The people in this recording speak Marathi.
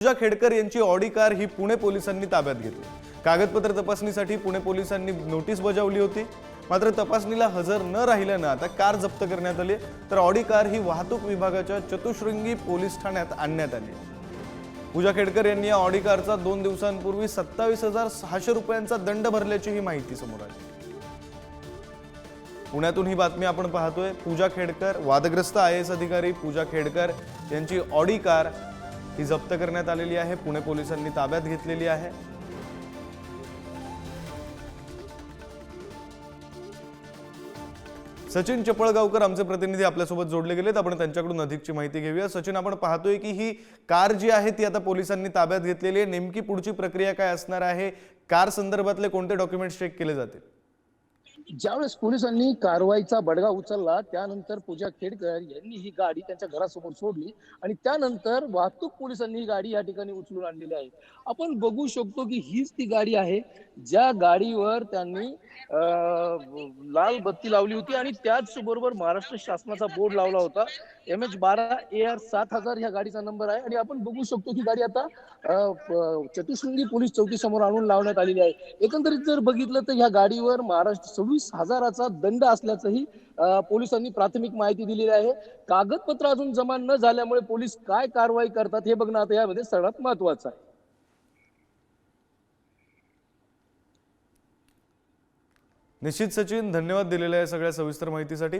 पूजा खेडकर यांची ऑडी कार ही पुणे पोलिसांनी ताब्यात घेतली. कागदपत्र तपासणीसाठी पुणे पोलिसांनी नोटीस बजावली होती. मात्र तपासणीला हजर न राहिल्यानं आता कार जप्त करण्यात आली तर ऑडी कार ही वाहतूक विभागाच्या चतुशृंगी पोलीस ठाण्यात आणण्यात आली पूजा खेडकर यांनी या ऑडी कारचा दोन दिवसांपूर्वी सत्तावीस हजार सहाशे रुपयांचा दंड भरल्याची ही माहिती समोर आली. पुण्यातून ही बातमी आपण पाहतोय. पूजा खेडकर वादग्रस्त आय एस अधिकारी पूजा खेडकर यांची ऑडी कार ही जप्त करण्यात आलेली आहे. पुणे पोलिसांनी ताब्यात घेतलेली आहे. सचिन चपळगावकर आमचे प्रतिनिधी आपल्यासोबत जोडले गेलेत. आपण त्यांच्याकडून अधिकची माहिती घेऊया. सचिन आपण पाहतोय की ही कार जी आहे ती आता पोलिसांनी ताब्यात घेतलेली आहे. नेमकी पुढची प्रक्रिया काय असणार आहे? कार संदर्भातले कोणते डॉक्युमेंट्स चेक केले जातील? ज्यावेळेस पोलिसांनी कारवाईचा बडगा उचलला त्यानंतर पूजा खेडकर यांनी ही गाडी त्यांच्या घरासमोर सोडली आणि त्यानंतर वाहतूक पोलिसांनी ही गाडी या ठिकाणी उचलून आणलेली आहे. आपण बघू शकतो की हीच ती गाडी आहे ज्या गाडीवर त्यांनी लाल बत्ती लावली होती आणि त्याच बरोबर महाराष्ट्र शासनाचा बोर्ड लावला होता. एम एच बारा ए आर सात हजार ह्या गाडीचा नंबर आहे आणि आपण बघू शकतो की गाडी आता अं, पोलीस चौकी समोर आणून लावण्यात आलेली आहे. एकंदरीत जर बघितलं तर ह्या गाडीवर महाराष्ट्र सव्वीस हजाराचा दंड असल्याचंही पोलिसांनी प्राथमिक माहिती दिलेली आहे. कागदपत्र अजून जमा न झाल्यामुळे पोलीस काय कारवाई करतात हे बघणं आता यामध्ये सर्वात महत्वाचं आहे. निश्चित सचिन धन्यवाद दिलेल्या आहे सगळ्या सविस्तर माहितीसाठी.